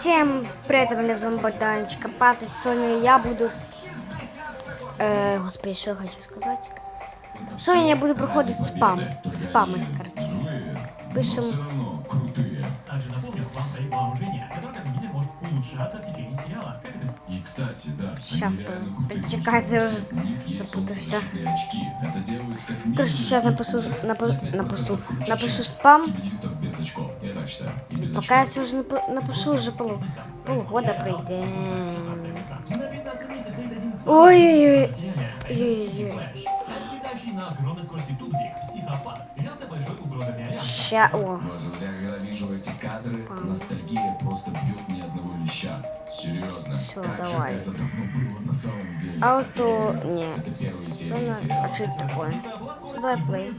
Всем привет, меня зовут Богданчик Копатыч. Сегодня я буду... Э, господи, что я хочу сказать? Сегодня я буду проходить спам. Спамы, короче. Пишем... кстати, да, Щас, они реально крутые. почекайте, я У них есть запутався. солнцезащитные очки. Это делает как минимум Короче, сейчас напишу, на напу, 5% напишу, круче, напишу чем спам. скибидистов без очков. Я так считаю. И без Пока я очков. це вже напи- напишу, вже полу, полгода пройде. На 15 месте стоит один из Ой-ой-ой. самых сериале. Ой-ой-ой. Летающий на огромной скорости Тузик, психопат, являлся большой угрозой для Альянса. Ща, о. Боже, я когда вижу эти кадры, Спам. ностальгия просто бьет ни одного леща. Серьезно. Как давай. это давно было на самом деле. Ауто... Это Не. первые серии Сона... сериала. А что это такое? Давай плей.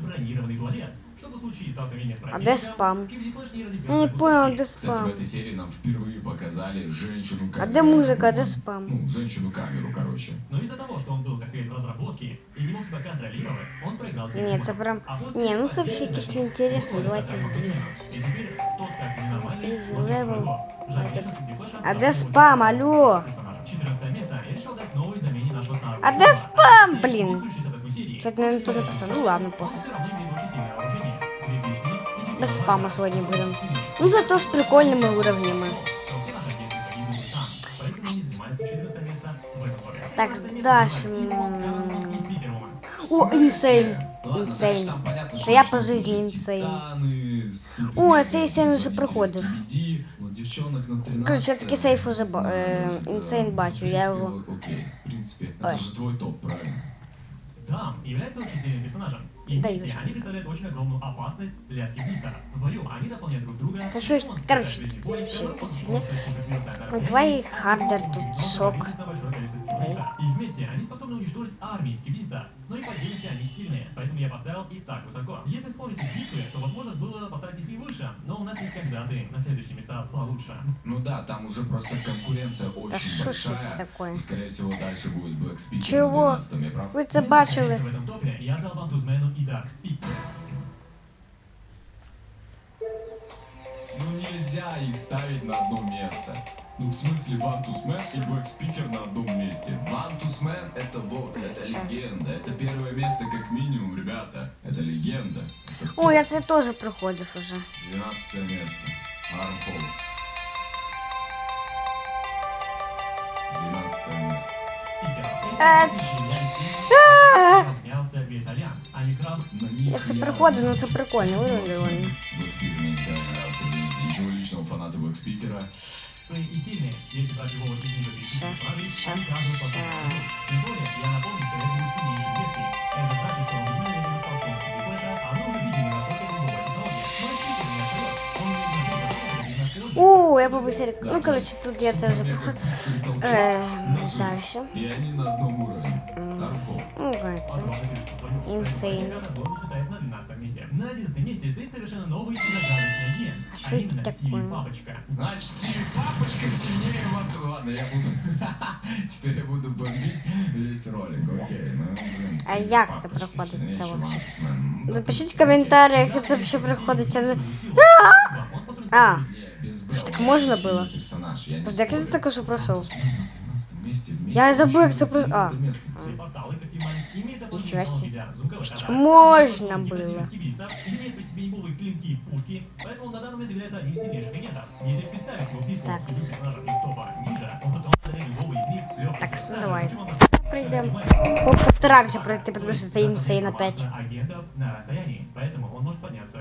бронированный туалет, чтобы в случае столкновения с А противником, где спам? Skibidi Flash не разлетелся Я не на понял, кусочки. где Кстати, в спам. этой серии нам впервые показали женщину А камеру. где музыка, а где спам? Ну, женщину-камеру, короче. Но из-за того, что он был, так сказать, в разработке и не мог себя контролировать, он проиграл Ні, телефон. це прям... А после Ні, ну це этого взагалі якесь отдельно неінтересно, давайте... блін. И теперь тот, как ненормальный, Easy может level. врагов. Жаль, А я де- Skibidi Flash А отдал де его спам, персонажу. алло? 14 место я решил дать новой замене нашего старого А где героя. спам, Здесь, блин? действующий с восьми серий. Что-то, наверное, тут написано. Ну ладно, Он похуй. там, поэтому они занимают 14 место в этом топе. Так, 15 место дальше, занимает Тимон, м, Карамон и Свитерман. О, инсейн. Ладно, Інсейн. дальше там понятно, Це що я ще по слушай, житті інсейн. Титани, Супермен, О, цей інсейн вже Водитель проходив. Скибіді, от дівчонок на 13 Коротше, я такий сейф уже ба- е, Е, інсейн бачу, я принципі, його- Окей, в принципе, Ой. это же твой топ, правильно? Дам является очень сильным персонажем. И Да, вместе Юшка. они представляют очень огромную опасность для скибиста. Вдвоем они дополняют друг друга. Да что, короче, вообще фигня. Ну, расстоянии, хардер тут шок. И вместе они способны уничтожить армии скибиста. Но и по отдельности они сильные, поэтому я поставил их так высоко. Если вспомните битвы, то возможно было поставить их и выше, но у нас есть кандидаты на следующие места получше. Ну да, там уже просто конкуренция очень це большая. таке? И, скорее всего, дальше будет Black Speaker Чего? на 12 я прав? Ви це Ну и, бачили? наконец-то, В этом топе я дал вам Тузмену и Дарк Спик. Нельзя их ставить на одно место. Ну в смысле Вантусмен и Black Speaker на одном месте. Вантусмен это вот, это легенда. Это первое место как минимум, ребята. Это легенда. Это О, я це теж проходив уже. 12 место. Армфол. 12 место. Це проходив, ну це прикольно, Black довольно. Ничего личного фаната Black Speaker. и сильные, если его так. Тем более, я напомню, что это не версии. Это значит, О, я побыстрее. Ну, короче, тут я це вже проходив. Е, дальше. Ну, кажется. Инсейн. На 11 месте стоит совершенно новый и загадочный ген. А что это такое? Папочка. Значит, папочка сильнее вот. Ладно, я буду. Теперь я буду бомбить весь ролик. Окей, ну. А як це папочка проходить сильнее, це чем вообще? Ну, Напишіть в коментарях, як це взагалі проходить. Я не- А. так можно было? персонаж, я я спорю. також прошел? Антисмен на 12 месте вместе Я забыл, как еще это про- на а. 9 место. Все порталы Катиман имеют Нифига дополнительные себе. Что можно было? Так. Так, что Даже давай. Пройдем. Постараемся пройти, потому что это инсейн опять. агентов на расстоянии, поэтому он может подняться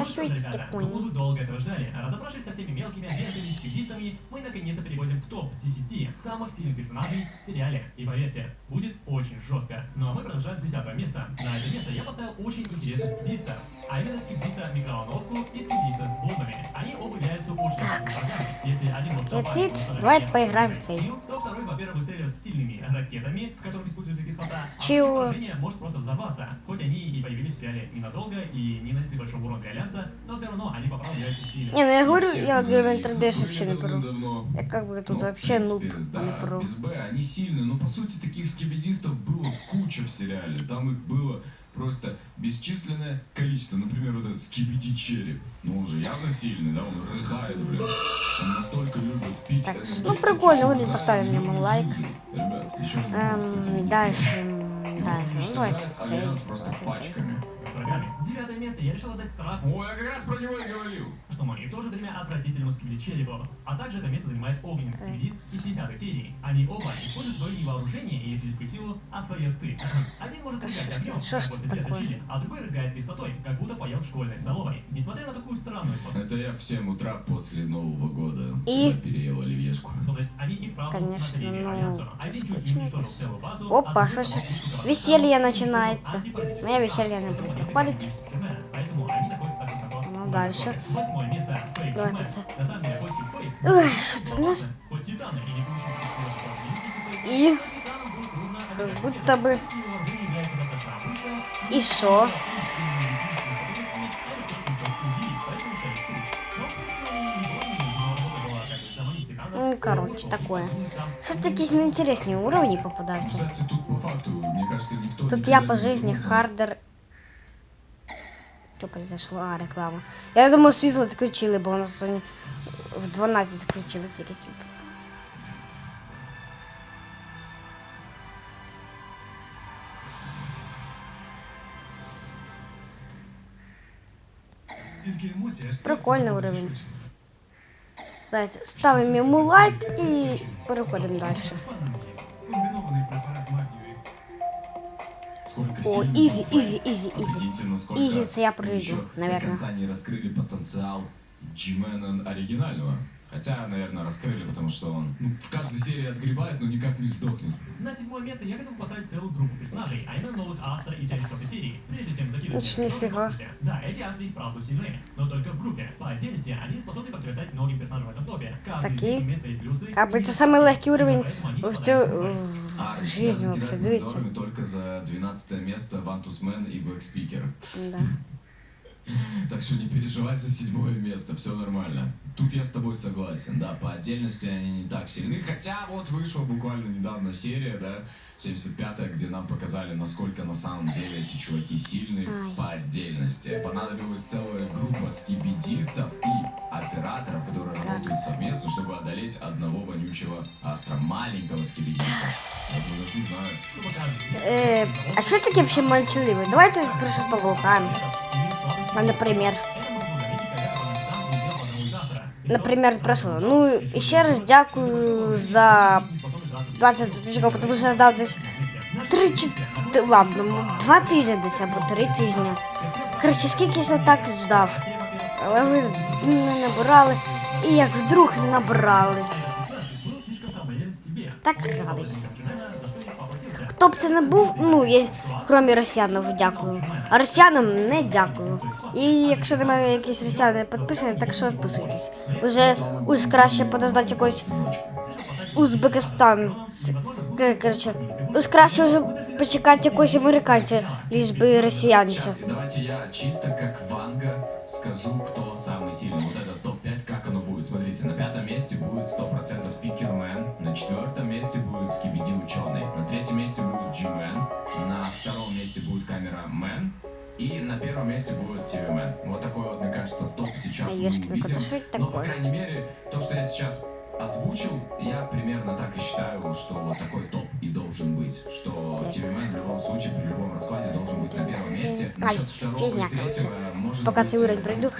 Ну что это ребята, такое? вы долго этого ждали. А Разобравшись со всеми мелкими агентами и скибистами, мы наконец-то переходим к топ-10 самых сильных персонажей в сериале. И поверьте, будет очень жестко. Ну а мы продолжаем с 10 места. На это место я поставил очень интересных скибистов. А именно скибиста микроволновку и скибиста с бомбами. Они оба являются очень врагами. Если один может Летит. попасть в уничтожение Давай поиграем в сил, то второй, во-первых, выстреливает сильными ракетами, в которых используется кислота. А Чего? поражение может просто взорваться. Хоть они и появились в сериале ненадолго и не нанесли большого урона для Не, ну я говорю, я говорю, их 3D забыли вообще не про. Я как бы тут Ну, вообще нуб, принципе, а не про. без Б, они сильные, но по сути таких скибидистов было куча в сериале. Там их было просто бесчисленное количество. Например, вот этот скибиди череп. Ну, уже явно сильный, да, он рыгает, блин. Он настолько Так, ну прикольно, уровень, поставим ему лайк. Ребят, еще раз Эм, дальше, дальше, ну просто пачками. Девятое место я решил отдать страх, Ой, я как раз про него и говорил. что мы и в то же время отвратительному скибиди Челлибу. А также это место занимает огненный скибидист из 10 серии. Они оба используют свое не вооружение и физическую силу, а свои рты. Один может рыгать огнем, Что как после такое? чили, а другой рыгает кислотой, как будто поел в школьной столовой. Несмотря на такую странную Это я в 7 утра после Нового года, И? переел оливьешку. они и вправду Конечно, ну, Альянсу. Один чуть уничтожил целую базу, Опа, а что другой ж, самого веселье начинается. Супермен. Но я веселье не буду проходить. Ну, дальше. Давайте Ой, что тут у нас? И будет как будто бы... И шо? такое. Что-то такие интересные уровни попадаются. Тут я по жизни хардер. Что произошло? А, реклама. Я думаю, світло відключили, бо у нас сьогодні в 12 заключили тільки світло. Прикольный уровень. швидше. Давайте ставимо йому лайк і переходимо далі. Комбінований препарат магнію. Сколько О, сильных изи, файтов. изи, изи, изи. Прикиньте, насколько Изи, це я мы пройду, еще наверное. До конца не раскрыли потенциал Джимена оригинального. Хотя, наверное, раскрыли, потому что он ну, в каждой серии отгребает, но никак не сдохнет. На седьмое место я хотел поставить целую группу персонажей, а именно новых Астра и Серии четвертой серии, прежде чем в новые нифига. Да, эти Астры и вправду сильны, но только в группе. По отдельности они способны противостоять многим персонажам в этом топе. Каждый из Такие. имеет свои плюсы. И это самый легкий уровень в, попадают цю, в бой. А в жизни вообще, помидорами только за 12 место Вантус Мэн и Блэк Спикер. Да. Так что не переживай за седьмое место, все нормально. Тут я с тобой согласен, да, по отдельности они не так сильны, хотя вот вышла буквально недавно серия, да, 75-я, где нам показали, насколько на самом деле эти чуваки сильны Ай. по отдельности. Понадобилась целая группа скибидистов и операторов, которые работают совместно, чтобы одолеть одного вонючего астра, маленького скибидиста. Знаю. Что покажет. Е, а що таке взагалі молчаливий? Давайте про щось поболтаємо. А, Наприклад. Наприклад, про? Ну, і ще раз дякую за 20 підписчиків, тому що я здав десь 3 чи ладно, 2 тижні десь або 3 тижні. Коротше, скільки я так ждав. Але ви не набирали. І як вдруг набрали. Так радий. Це не був, ну, я, крім росіянів, дякую. А росіянам не дякую. І якщо мене якісь росіяни підписані, так що відписуйтесь. Уже, уж краще подождати якогось Узбекистан. Кор- Коротше, уж краще вже почекати якогось американця, ліж би росіянця. Давайте я чисто как Ванга скажу, кто самый сильный. Вот этот топ-5, как оно будет. Смотрите, на пятом месте будет 100% Спикермен, на четвертом месте будет Скибиди Ученый, на третьем месте будет Джимен, на втором месте будет Камера Мэн, и на первом месте будет ТВ Мэн. Вот такой вот, мне кажется, топ сейчас мы Ешкин увидим. Но, по крайней мере, то, что я сейчас озвучил, я примерно так и считаю, что вот такой топ и должен быть. Что Мэн в любом случае, при любом раскладе должен быть на первом месте. Насчет второго и третьего, может Пока быть, уровень э, пройду.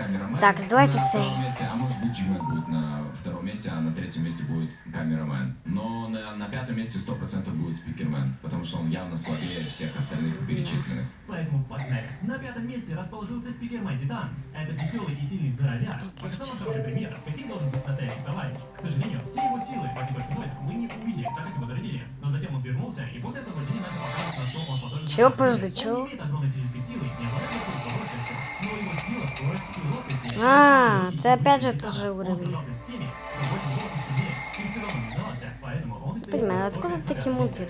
Так, давайте на втором месте, а может быть Джимен будет на втором месте, а на третьем месте будет камерамен. Но на, на пятом месте 100% будет спикермен, потому что он явно слабее всех остальных перечисленных. Поэтому, партнеры, на пятом месте расположился спикермен Титан. Этот веселый и сильный здоровяк показал хороший пример, каким должен быть настоящий товарищ. К сожалению, все его силы в боях мы не увидели, так как его зарядили. Но затем он вернулся, и после освобождения начал показывать, на что он способен. Чё, подожди, Он чё? не имеет огромной физической силы, не обладает но его сила, скорость и ловкость А, це опять же тот же Он уровень. Понимаю, откуда такие место.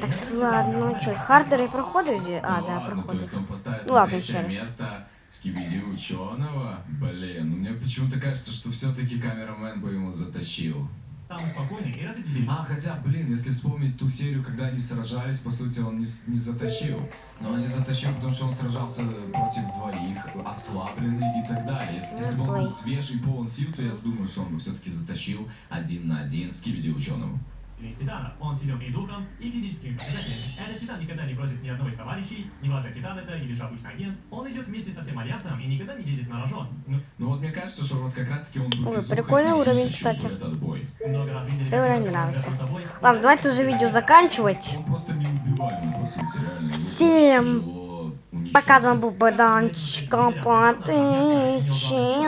Так, ладно, ну что, хардеры проходят? А, Ну да, ладно, то проходят. есть он поставит Ну ладно, третье еще раз. место Скибиди ученого. Блин, ну мне почему-то кажется, что все-таки камерамен бы ему затащил. Там он спокойный и. А, хотя, блин, если вспомнить ту серию, когда они сражались, по сути, он не, не затащил. Но он не затащил, потому что он сражался против двоих, ослабленный и так далее. Если, если бы он был свеж и полон сил, то я думаю, что он бы все-таки затащил один на один с Кибиди ученого. Из Титана. Он силен и духом, и физическими показателями. Этот Титан никогда не бросит ни одного из товарищей, неважно, Титан это или же обычный агент. Он идет вместе со всем Альянсом и никогда не лезет на рожон. Ну, Ну вот мне кажется, что вот как раз таки он бы Ой, физухой прикольный уровень, кстати. Это как мне нравится. Ладно, давайте уже видео заканчивать. Он просто неубиваемый, по сути, реально. Всем очень тяжело уничтожить. Показываем Богданчика, потычи.